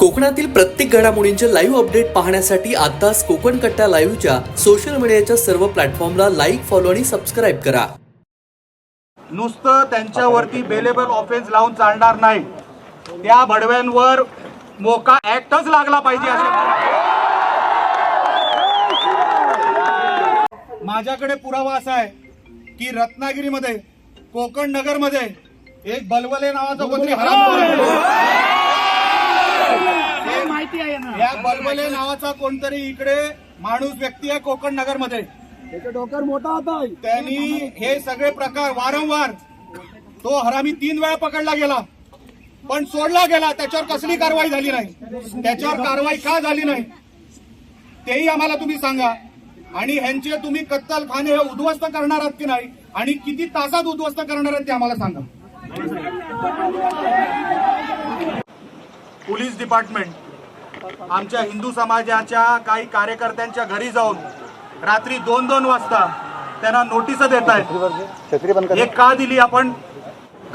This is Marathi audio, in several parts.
कोकणातील प्रत्येक घडामोडींचे लाईव्ह अपडेट पाहण्यासाठी आताच कोकण कट्टा लाईव्हच्या सोशल मीडियाच्या सर्व प्लॅटफॉर्मला लाईक फॉलो आणि सबस्क्राईब करा. नुसतं त्यांच्यावरती बेलेबल ऑफेन्स लावून चालणार नाही. त्या भडव्यांवर मोका ऍक्टच लागला पाहिजे असे माझ्याकडे पुरावा असा आहे की रत्नागिरीमध्ये कोकण नगरमध्ये एक बलवले नावाचा कोणतरी हरामखोर आहे. या बलबले नावाचा कोणतरी इकडे माणूस व्यक्ती आहे कोकण नगरमध्ये. त्याचं डोकर मोठा होता त्यांनी हे सगळे प्रकार वारंवार तो हरामी तीन वेळा पकडला गेला. पण सोडला गेला. त्याच्यावर कसली कारवाई झाली नाही. त्याच्यावर कारवाई का झाली नाही? तेही आम्हाला तुम्ही सांगा. आणि ह्यांचे तुम्ही कत्तलखाने हे उद्ध्वस्त करणार आहात की नाही? आणि किती तासात उद्ध्वस्त करणार आहेत ते आम्हाला सांगा. पोलीस डिपार्टमेंट आमच्या हिंदू समाजाच्या काही कार्यकर्त्यांच्या घरी जाऊन रात्री दोन दोन वाजता त्यांना नोटीस देत आहेत. हे का दिली आपण?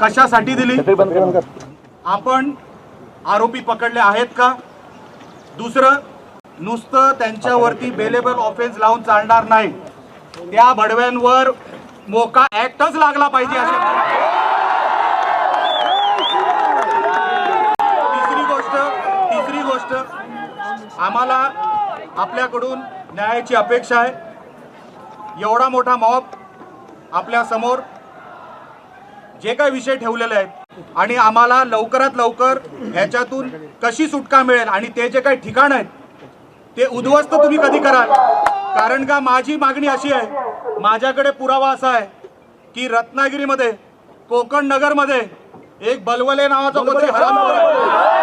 कशासाठी दिली? आपण आरोपी पकडले आहेत का? दुसरं नुसतं त्यांच्यावरती बेलेबल ऑफेन्स लावून चालणार नाही. त्या भडव्यांवर मोका ऍक्टच लागला पाहिजे. असे आम्हाला आपल्याकडून न्यायाची अपेक्षा आहे एवढा मोठा मॉब आपल्यासमोर जे काही विषय ठेवलेले आहेत आणि आम्हाला लवकरात लवकर ह्याच्यातून कशी सुटका मिळेल आणि ते जे काही ठिकाण आहेत ते उद्ध्वस्त तुम्ही कधी कराल कारण का माझी मागणी अशी आहे माझ्याकडे पुरावा असा आहे की रत्नागिरीमध्ये कोकण नगरमध्ये एक बलवले नावाचा कोणतरी हरामखोर आहे.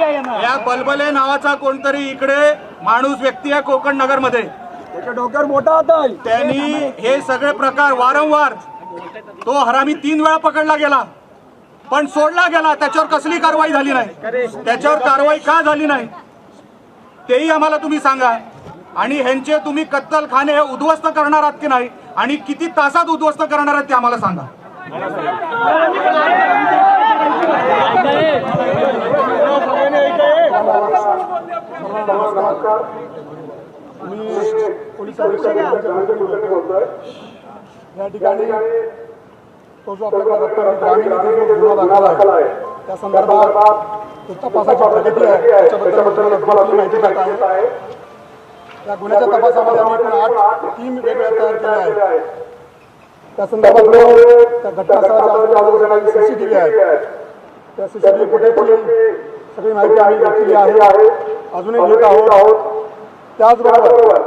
या बलबले नावाचा कोणतरी इकडे माणूस व्यक्ती आहे कोकण नगरमध्ये. त्याचं डोकर मोठा होता. त्यांनी हे सगळे प्रकार वारंवार तो हरामी तीन वेळा पकडला गेला. पण सोडला गेला. त्याच्यावर कसली कारवाई झाली नाही. त्याच्यावर कारवाई का झाली नाही? तेही आम्हाला तुम्ही सांगा. आणि ह्यांचे तुम्ही कत्तलखाने हे उद्ध्वस्त करणार आहात की नाही? आणि किती तासात उद्ध्वस्त करणार आहात ते आम्हाला सांगा. मी रवींद्र कुलकर्णी बोलतोय या ठिकाणी तो जो रत्नागिरी ग्रामीण येथे जो गुन्हा दाखल आहे त्या संदर्भात तपासाची प्रगती आहे. त्याच्याबद्दल तुम्हाला माहिती देत आहे. या गुन्ह्याच्या तपासामध्ये आठ टीम वेगवेगळ्या तयार केल्या आहेत. त्या संदर्भात त्या घटनास्थळाच्या आजूबाजूला सीसीटीव्ही आहेत. त्या सीसीटीव्ही फुटेजची सगळी माहिती आम्ही घेतलेली आहे. अजूनही घेत आहोत. त्याचबरोबर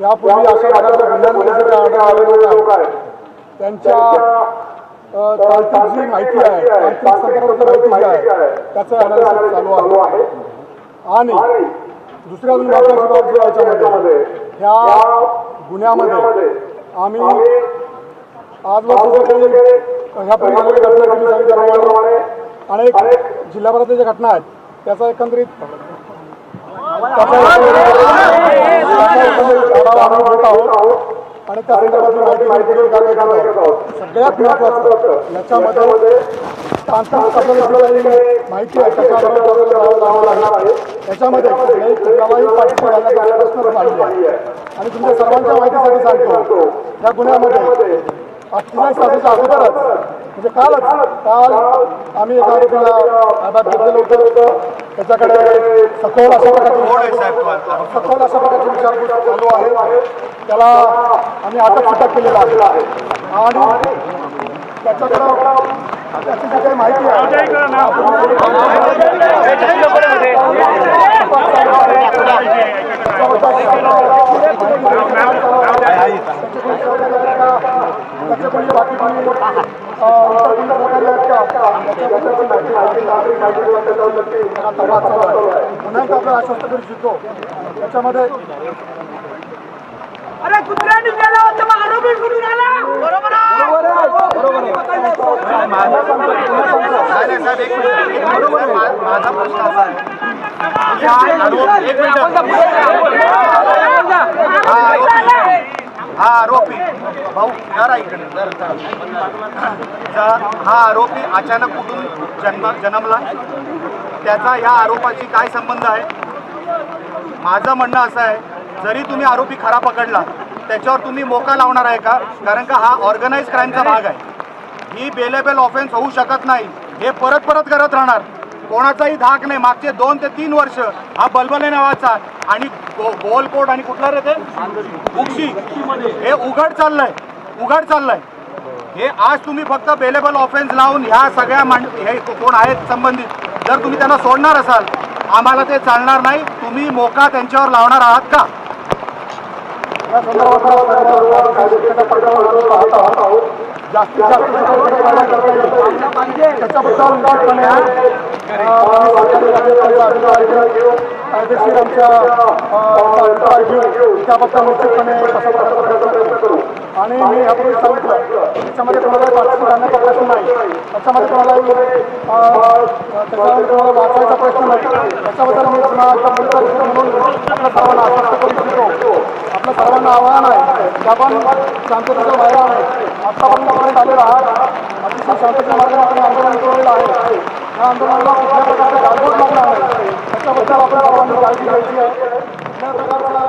यापूर्वी अशा प्रकारच्या गुन्ह्यांमध्ये जे काही आढळलेले लोक आहेत. त्यांच्या तांत्रिक जी माहिती आहे तांत्रिक संदर्भातली माहिती आहे त्याचं अनालिसिस चालू आहे. आणि दुसऱ्या अजून महत्वाची बाब जी याच्यामध्ये ह्या गुन्ह्यामध्ये आम्ही आजवर जे काही ह्यापूर्वी घटना तुम्ही सांगितल्याप्रमाणे अनेक जिल्हाभरातल्या ज्या घटना आहेत त्याचा एकंदरीत त्याचा एकंदरीत आढावा आम्ही घेत आहोत आणि त्या संदर्भातली माहिती माहिती करत आहोत सगळ्यात महत्वाचं याच्यामध्ये तांत्रिक माहिती आहे आहे त्याच्यामध्ये कुठल्याही पाठिंबा घालण्याचा प्रश्नच नाही आहे आणि तुमच्या सर्वांच्या माहितीसाठी सांगतो या गुन्ह्यामध्ये अठ्ठेचाळीस तासाच्या अगोदरच म्हणजे कालच काल आम्ही एका आरोपीला ताब्यात घेतलेलं होतं त्याच्याकडे सखोल अशा प्रकारची सखोल अशा प्रकारची विचारपूस चालू आहे त्याला आम्ही अटक सुद्धा केलेला आहे आणि त्याच्याकडं त्याची जी काही माहिती आहे पुन्हा आपल्याला आश्वस्त करू इच्छितो त्याच्यामध्ये अरे कुत्र्यांनी केलं होतं मग आरोपी कुठून आला? बरोबर माझा प्रश्न असा आहे. हा आरोपी भाऊ जरा इकडे जर जा- हा आरोपी अचानक कुठून जन्म जन्मला? त्याचा या आरोपाशी काय संबंध आहे? माझं म्हणणं असं आहे जरी तुम्ही आरोपी खरा पकडला त्याच्यावर तुम्ही मोका लावणार आहे का? कारण का हा ऑर्गनाईज क्राईमचा भाग आहे. ही बेलेबल ऑफेन्स होऊ शकत नाही. हे परत परत करत राहणार. कोणाचाही धाक नाही. मागचे दोन ते तीन वर्ष हा बलबले नावाचा आणि गोलकोट आणि कुठला रे ते? बुक्षी हे उघड चाललंय. उघड चाललंय. हे आज तुम्ही फक्त बेलेबल ऑफेन्स लावून ह्या सगळ्या मांड हे कोण आहेत संबंधित? जर तुम्ही त्यांना सोडणार असाल आम्हाला ते चालणार नाही. तुम्ही मोका त्यांच्यावर लावणार आहात का? जास्तीत जास्त कायदेशीर आमच्या घेऊ त्याबद्दल निश्चितपणे तसा प्रयत्न करू आणि मी यापूर्वी सांगितलं त्याच्यामध्ये कोणालाही पाठिंबा करण्याचा प्रश्न नाही त्याच्यामध्ये कोणालाही त्याच्यामध्ये कोणाला वाचायचा प्रश्न नाही त्याच्याबद्दल मी पुन्हा म्हणून आश्वस्त करू शकतो आपलं सर्वांना आव्हान आहे की आपण शांततेच्या बाहेर आहे आतापर्यंत आपण आलेला आहात. अतिशय शांततेच्या मार्गाने आपण आंदोलन केलेलं आहे या आंदोलनाला कुठल्या प्रकारचा गाजवत लागला आहे त्याच्याबद्दल आपल्याला आव्हान काळजी घ्यायची आहे. कुठल्या प्रकारचा